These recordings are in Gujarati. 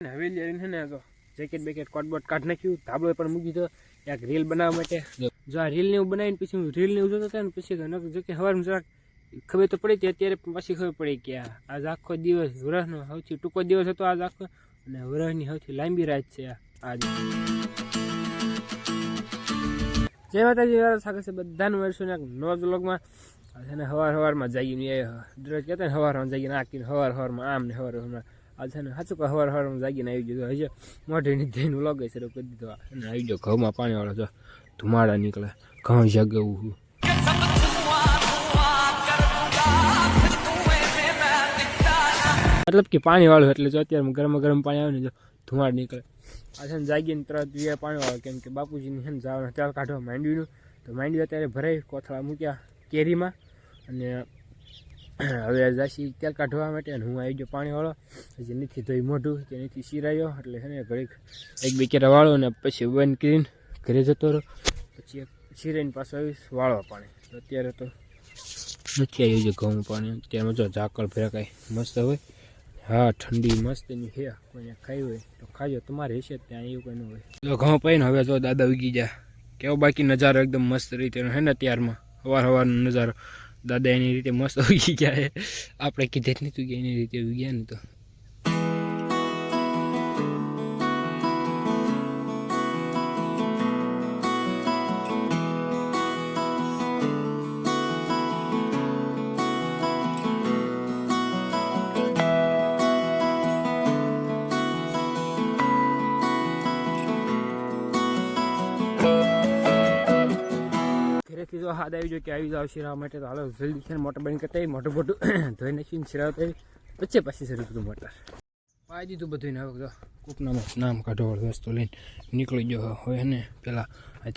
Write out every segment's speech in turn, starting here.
હવેલી આવીને છે ને જેકેટ બેકેટ કોટબોટ કાઢી નાખ્યું, ધાબળો પણ મૂકી દો એક રીલ બનાવવા માટે. જો આ રીલ ને એવું બનાવીને પછી હું રીલ ને એવું જોતો હતો ને પછી જો કે જરાક ખબર તો પડી હતી, અત્યારે પછી ખબર પડી કે આજ આખો દિવસ વરસનો સૌથી ટૂંકો દિવસ હતો આજ આખો, અને વરસની સૌથી લાંબી રાત છે આજ. જય માતાજી સાગર છે બધાનું વર્ષોને એક નવા બ્લોગમાં છે ને હવાર હવારમાં જાગીને એ દરરોજ કહેતા ને હવાર જાગીને આખી હવાર હવારમાં આમ ને હવાર હવારમાં. આ છે ને સાચું કે હવાર હવારમાં જાગીને આવી ગયું હજી મોઢે નીચે લગે શરૂ કરી દીધો અને આવી ગયો ઘઉંમાં પાણી વાળો જો ધુમાડા નીકળે. ઘઉં જગવું મતલબ કે પાણી વાળું એટલે જો અત્યારે ગરમ ગરમ પાણી આવે ને જો ધુમાડ નીકળે. આ છે ને જાગીને તરત પીએ પાણી વાળું કેમ કે બાપુજીની છે ને જવાના, તેલ કાઢવા માંડવીનું તો માંડ્યું, અત્યારે ભરાઈ કોથળા મૂક્યા કેરીમાં. અને હવે જાશી તેલ કાઢવા માટે અને હું આવી ગયો પાણીવાળો. પછી નથી ધોઈ મોઢું કે નીથી સિરાયો એટલે છે ને ઘડીક એક બે કેરા વાળો ને પછી બંધ કરીને ઘરે જતો રહ્યો. પછી એક સિરાઈને પાછો આવીશ વાળવા પાણી. તો અત્યારે તો નથી આવ્યું છે ઘઉં પાણી. અત્યારમાં જો ઝાકળ ભેકાય મસ્ત હોય. હા, ઠંડી મસ્તની છે. કોઈને ખાઈ હોય તો ખાજો. તમારે હશે ત્યાં એવું કંઈ ન હોય. તો ઘઉં પાઈને હવે જો દાદા ઉગી ગયા. કેવો બાકી નજારો એકદમ મસ્ત રીતે હે ને ત્યારમાં સવાર સવારનો નજારો. દાદા એની રીતે મસ્ત ઉગી ગયા આપણે કીધે જ નથી ઉગ્યા એની રીતે ઉગ્યા ને તો. ઘરેથી જો હાથ આવી જો કે આવી જાવ શિરાવા માટે. તો હાલો, જલ્દી છે મોટર બંધ કરતા મોટું મોટું ધોઈ નાખીને શિરાવતા આવી પછી શરૂ કીધું મોટર. પાઈ દીધું બધું ને હવે કૂપનામાં નામ કાઢો, રસ્તો લઈને નીકળી ગયો હોય ને પેલા.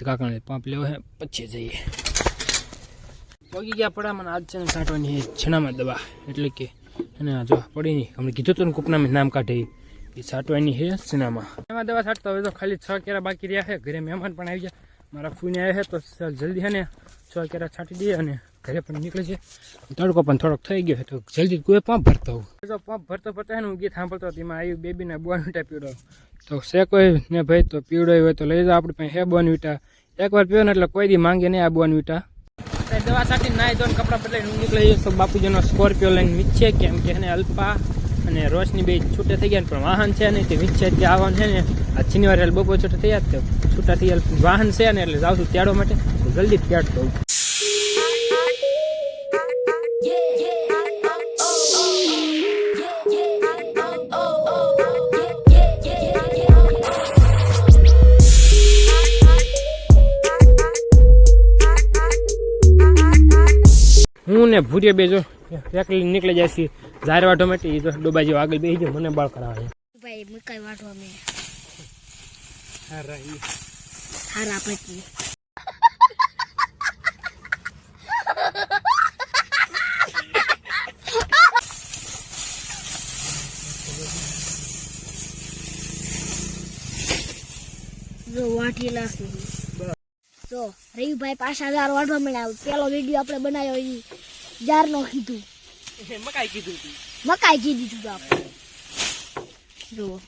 કાકાને પાંપ લેવો હે, પછી જઈએ. પગી ગયા પડા મને આજ છે ને કાઢવાની છણામાં દવા એટલે કે એને જો પડી નહીં. હમણાં કીધું હતું ને કૂપનામાં નામ કાઢે એ. છાંટવાની છે સિનામાં એમાં દવા છાંટતા હવે તો ખાલી છ કેરા બાકી રહ્યા છે ઘરે મહેમાન પણ આવી ગયા. મારા ફૂને આવ્યા છે તો જલ્દી છે ને છ કેરા છાંટી દઈએ અને ઘરે પણ નીકળે છે. તડકો પણ થોડોક થઈ ગયો છે તો જલ્દી કોઈ પંપ ભરતો જો પંપ ભરતો ભરતો હે ને હું ગીત સાંભળતો હતો, એમાં આવ્યું બેબીને બોનવીટા પીવડો તો છે કોઈ ને ભાઈ તો પીવડો હોય તો લઈ જાઓ, આપણી પાસે હે બોનવીટા એકવાર પીવો ને એટલે કોઈ દી માંગે નહીં આ બોનવીટા દવા સાથે નાહી ધોઈને કપડાં બદલાઈને નીકળે જઈશ તો બાપુજીનો સ્કોર્પિયો લઈને મીચે કેમ કે એને અલ્પા. અને રોશની બે છૂટા થઈ ગયા પણ વાહન છે નહીં, તે વિચ્છેદ જે આવવાનું છે ને. આ શનિવાર બપોર છૂટા થઈ જાય છૂટા થઈ વાહન છે ને એટલે જાઉં છું ત્યાડો માટે. જલ્દી ત્યાડતો દઉં. હું ને ભૂરીએ બે જો એકલી નીકળી જાય છે. ઝાર વાટો માટે એ તો ડોબા જેવો આગળ બેસી જાય મને બાળ કરાવે. ભાઈ મકાઈ વાટવા મેં હારા હારા પછી. જો વાટીલા છે. જો રવિભાઈ પાછા હજાર વાટવા મળ્યા. પેલો વીડિયો આપણે બનાવ્યો એ જારનો કીધું. મકાઈ કીધું તું? મકાઈ કીધી તું આપણે. જો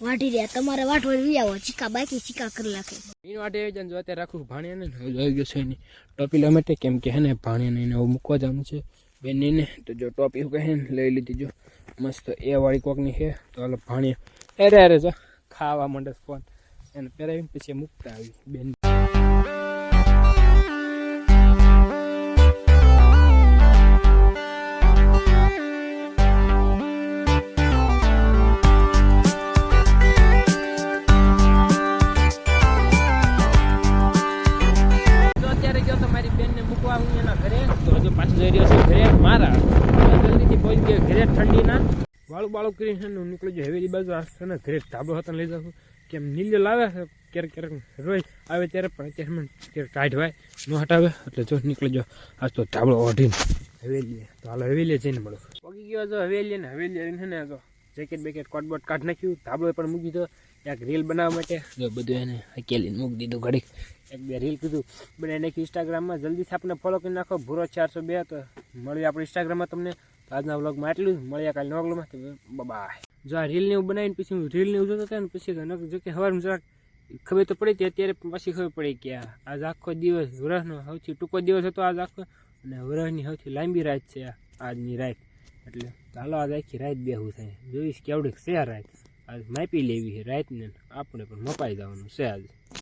વાટી રહ્યા. તમારે વાટવા લઈ આવો. ચીકા બાકી ચીકા કરી નાખે. એનો આટે આવી જાય અત્યારે રાખું ભાણિયાને ને આવી ગયો છે એની ટોપી લેવા માટે. કેમ કે હે ને ભાણિયાને એને મૂકવા જવાનું છે બેનને તો જો ટોપી હું કહે ને લઈ લીધી જો. મસ્ત એ વાળી કોકની છે. તો હાલો ભાણિયા. અરે અરે જો. ખાવા માંડે ફોન. એને પહેરાવીને પછી મૂકતા આવી બેન બાળું કરીને છે ને હવેલી બાજુ આ ને ઘરે ધાબો હતો લઈ જાઉં કેમ નીલ્યો લાવે છે? ક્યારેક ક્યારેક રોજ આવે ત્યારે પણ અત્યારે મને ક્યારેક કાઢવાય ન હટાવે, એટલે જો નીકળી જો આજ તો ધાબળો ઓઢીને. હવેલી તો હાલ હવેલી જઈને મળો. પગી ગયો જો હવેલી ને હવેલી આવીને ને જો જેકેટ બેકેટ કોટબોટ કાઢ નાખ્યું. ધાબળો પણ મૂકી દો. એક રીલ બનાવવા માટે. જો બધું એને હકેલીને મૂકી દીધું ઘડીક. એક બે રીલ કીધું. બનાવી નાખ્યું ઇન્સ્ટાગ્રામમાં જલ્દીથી આપણે ફોલો કરી નાખો. ભૂરો ચારસો બે તો મળીએ આપણે ઇન્સ્ટાગ્રામમાં તમને. આજના વ્લોગમાં એટલું જ. મળ્યા કાલે નવા વ્લોગમાં. બાય જો આ રીલ ને એવું બનાવીને પછી હું રીલ ને એવું જોતો હતો ને પછી જો કે સવારમાં જરાક ખબર તો પડી હતી, અત્યારે પછી ખબર પડી કે આજ આખો દિવસ વરસનો સૌથી ટૂંકો દિવસ હતો આજ આખો, અને વરસની સૌથી લાંબી રાત છે આજની રાત. એટલે ચાલો આજ આખી રાત બેહું થાય. જોઈશ કેવડીક છે આ રાત. આજ માપી લેવી છે રાતને. આપણે પણ મપાઈ જવાનું છે આજ.